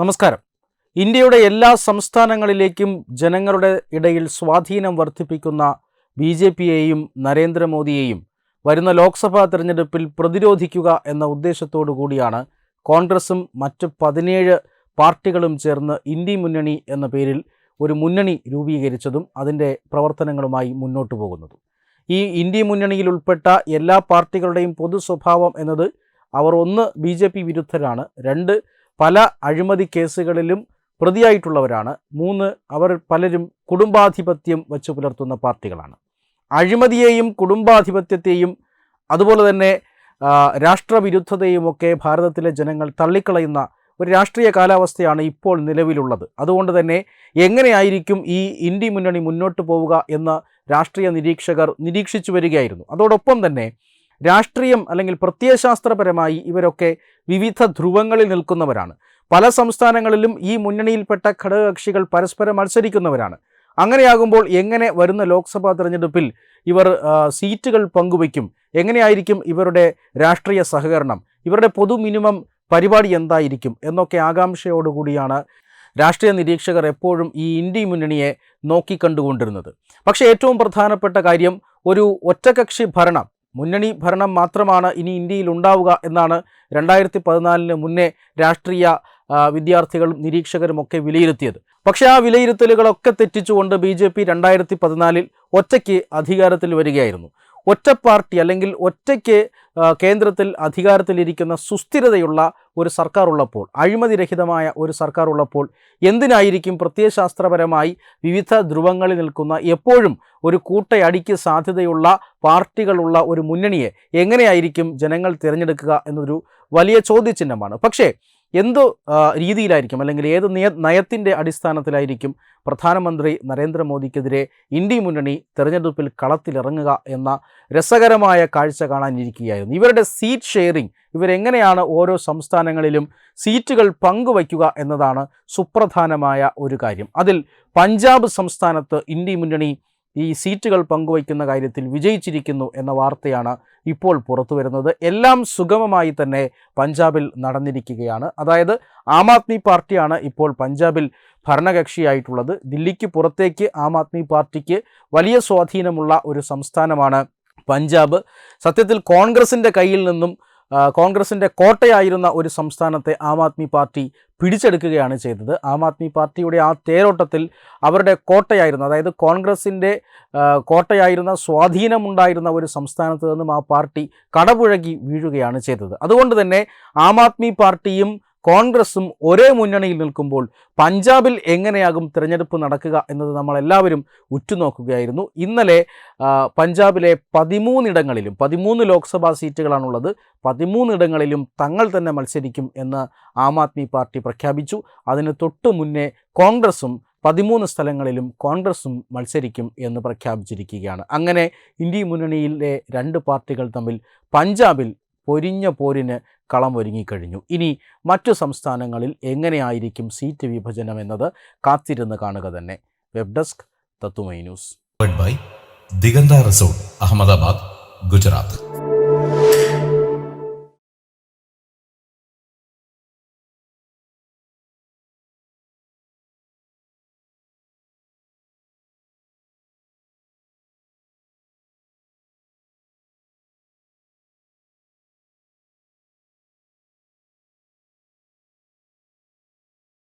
നമസ്കാരം. ഇന്ത്യയുടെ എല്ലാ സംസ്ഥാനങ്ങളിലേക്കും ജനങ്ങളുടെ ഇടയിൽ സ്വാധീനം വർദ്ധിപ്പിക്കുന്ന ബി ജെ പിയെയും നരേന്ദ്രമോദിയെയും വരുന്ന ലോക്സഭാ തെരഞ്ഞെടുപ്പിൽ പ്രതിരോധിക്കുക എന്ന ഉദ്ദേശത്തോടു കൂടിയാണ് കോൺഗ്രസും മറ്റ് പതിനേഴ് പാർട്ടികളും ചേർന്ന് ഇന്ത്യ മുന്നണി എന്ന പേരിൽ ഒരു മുന്നണി രൂപീകരിച്ചതും അതിന്റെ പ്രവർത്തനങ്ങളുമായി മുന്നോട്ട് പോകുന്നതും. ഈ ഇന്ത്യ മുന്നണിയിൽ ഉൾപ്പെട്ട എല്ലാ പാർട്ടികളുടെയും പൊതു സ്വഭാവം എന്നത് അവർ ഒന്ന് ബി ജെ പി വിരുദ്ധരാണ് രണ്ട് പല അഴിമതി കേസുകളിലും പ്രതിയായിട്ടുള്ളവരാണ്. മൂന്ന് അവർ പലരും കുടുംബാധിപത്യം വച്ചു പുലർത്തുന്ന പാർട്ടികളാണ്. അഴിമതിയെയും കുടുംബാധിപത്യത്തെയും അതുപോലെ തന്നെ രാഷ്ട്രവിരുദ്ധതയുമൊക്കെ ഭാരതത്തിലെ ജനങ്ങൾ തള്ളിക്കളയുന്ന ഒരു രാഷ്ട്രീയ കാലാവസ്ഥയാണ് ഇപ്പോൾ നിലവിലുള്ളത്. അതുകൊണ്ട് തന്നെ എങ്ങനെയായിരിക്കും ഈ ഇന്ത്യ മുന്നണി മുന്നോട്ട് പോവുക എന്ന് രാഷ്ട്രീയ നിരീക്ഷകർ നിരീക്ഷിച്ചു വരികയായിരുന്നു. അതോടൊപ്പം തന്നെ രാഷ്ട്രീയം അല്ലെങ്കിൽ പ്രത്യയശാസ്ത്രപരമായി ഇവരൊക്കെ വിവിധ ധ്രുവങ്ങളിൽ നിൽക്കുന്നവരാണ്. പല സംസ്ഥാനങ്ങളിലും ഈ മുന്നണിയിൽപ്പെട്ട ഘടകകക്ഷികൾ പരസ്പരം മത്സരിക്കുന്നവരാണ്. അങ്ങനെയാകുമ്പോൾ എങ്ങനെ വരുന്ന ലോക്സഭാ തെരഞ്ഞെടുപ്പിൽ ഇവർ സീറ്റുകൾ പങ്കുവയ്ക്കും? എങ്ങനെയായിരിക്കും ഇവരുടെ രാഷ്ട്രീയ സഹകരണം? ഇവരുടെ പൊതു മിനിമം പരിപാടി എന്തായിരിക്കും? എന്നൊക്കെ ആകാംക്ഷയോടുകൂടിയാണ് രാഷ്ട്രീയ നിരീക്ഷകർ എപ്പോഴും ഈ ഇന്ത്യ മുന്നണിയെ നോക്കിക്കണ്ടുകൊണ്ടിരുന്നത്. പക്ഷേ ഏറ്റവും പ്രധാനപ്പെട്ട കാര്യം ഒരു ഒറ്റകക്ഷി ഭരണം മുന്നണി ഭരണം മാത്രമാണ് ഇനി ഇന്ത്യയിൽ ഉണ്ടാവുക എന്നാണ് രണ്ടായിരത്തി പതിനാലിന് മുന്നേ രാഷ്ട്രീയ വിദ്യാർത്ഥികളും നിരീക്ഷകരും ഒക്കെ വിലയിരുത്തിയത്. പക്ഷേ ആ വിലയിരുത്തലുകളൊക്കെ തെറ്റിച്ചുകൊണ്ട് ബി ജെ പി രണ്ടായിരത്തി പതിനാലിൽ ഒറ്റയ്ക്ക് അധികാരത്തിൽ വരികയായിരുന്നു. ഒറ്റ പാർട്ടി അല്ലെങ്കിൽ ഒറ്റയ്ക്ക് കേന്ദ്രത്തിൽ അധികാരത്തിലിരിക്കുന്ന സുസ്ഥിരതയുള്ള ഒരു സർക്കാർ ഉള്ളപ്പോൾ അഴിമതിരഹിതമായ ഒരു സർക്കാർ ഉള്ളപ്പോൾ എന്തിനായിരിക്കും പ്രത്യയശാസ്ത്രപരമായി വിവിധ ധ്രുവങ്ങളിൽ നിൽക്കുന്ന എപ്പോഴും ഒരു കൂട്ടയടിക്ക് സാധ്യതയുള്ള പാർട്ടികളുള്ള ഒരു മുന്നണിയെ എങ്ങനെയായിരിക്കും ജനങ്ങൾ തിരഞ്ഞെടുക്കുക എന്നൊരു വലിയ ചോദ്യചിഹ്നമാണ്. പക്ഷേ എന്തു രീതിയിലായിരിക്കും. അല്ലെങ്കിൽ ഏത് നയ നയത്തിന്റെ അടിസ്ഥാനത്തിലായിരിക്കും പ്രധാനമന്ത്രി നരേന്ദ്രമോദിക്കെതിരെ ഇന്ത്യ മുന്നണി തെരഞ്ഞെടുപ്പിൽ കളത്തിലിറങ്ങുക എന്ന രസകരമായ കാഴ്ച കാണാനിരിക്കുകയായിരുന്നു. ഇവരുടെ സീറ്റ് ഷെയറിംഗ് ഇവരെങ്ങനെയാണ് ഓരോ സംസ്ഥാനങ്ങളിലും സീറ്റുകൾ പങ്കുവയ്ക്കുക എന്നതാണ് സുപ്രധാനമായ ഒരു കാര്യം. അതിൽ പഞ്ചാബ് സംസ്ഥാനത്ത് ഇന്ത്യ മുന്നണി ഈ സീറ്റുകൾ പങ്കുവയ്ക്കുന്ന കാര്യത്തിൽ വിജയിച്ചിരിക്കുന്നു എന്ന വാർത്തയാണ് ഇപ്പോൾ പുറത്തു വരുന്നത്. എല്ലാം സുഗമമായി തന്നെ പഞ്ചാബിൽ നടന്നിരിക്കുകയാണ്. അതായത് ആം ആദ്മി പാർട്ടിയാണ് ഇപ്പോൾ പഞ്ചാബിൽ ഭരണകക്ഷിയായിട്ടുള്ളത്. ദില്ലിക്ക് പുറത്തേക്ക് ആം ആദ്മി പാർട്ടിക്ക് വലിയ സ്വാധീനമുള്ള ഒരു സംസ്ഥാനമാണ് പഞ്ചാബ്. സത്യത്തിൽ കോൺഗ്രസിന്റെ കയ്യിൽ നിന്നും കോൺഗ്രസിന്റെ കോട്ടയായിരുന്ന ഒരു സംസ്ഥാനത്തെ ആം ആദ്മി പാർട്ടി പിടിച്ചെടുക്കുകയാണ് ചെയ്തത്. ആം ആദ്മി പാർട്ടിയുടെ ആ തേരോട്ടത്തിൽ അവരുടെ കോട്ടയായിരുന്നു അതായത് കോൺഗ്രസിന്റെ കോട്ടയായിരുന്ന സ്വാധീനമുണ്ടായിരുന്ന ഒരു സംസ്ഥാനത്ത് നിന്നും ആ പാർട്ടി കടപുഴകി വീഴുകയാണ് ചെയ്തത്. അതുകൊണ്ട് തന്നെ ആം ആദ്മി പാർട്ടിയും കോൺഗ്രസും ഒരേ മുന്നണിയിൽ നിൽക്കുമ്പോൾ പഞ്ചാബിൽ എങ്ങനെയാകും തിരഞ്ഞെടുപ്പ് നടക്കുക എന്നത് നമ്മളെല്ലാവരും ഉറ്റുനോക്കുകയായിരുന്നു. ഇന്നലെ പഞ്ചാബിലെ പതിമൂന്നിടങ്ങളിലും പതിമൂന്ന് ലോക്സഭാ സീറ്റുകളാണുള്ളത് പതിമൂന്നിടങ്ങളിലും തങ്ങൾ തന്നെ മത്സരിക്കും എന്ന് ആം ആദ്മി പാർട്ടി പ്രഖ്യാപിച്ചു. അതിന് തൊട്ടു മുന്നേ കോൺഗ്രസും പതിമൂന്ന് സ്ഥലങ്ങളിലും കോൺഗ്രസും മത്സരിക്കും എന്ന് പ്രഖ്യാപിച്ചിരിക്കുകയാണ്. അങ്ങനെ ഇന്ത്യ മുന്നണിയിലെ രണ്ട് പാർട്ടികൾ തമ്മിൽ പഞ്ചാബിൽ പൊരിഞ്ഞ പോരിന് കളം ഒരുങ്ങിക്കഴിഞ്ഞു ഇനി മറ്റു സംസ്ഥാനങ്ങളിൽ എങ്ങനെയായിരിക്കും സീറ്റ് വിഭജനം എന്നത് കാത്തിരുന്ന് കാണുക തന്നെ. Web desk Thathumai news. Diganta resort Ahmedabad Gujarat.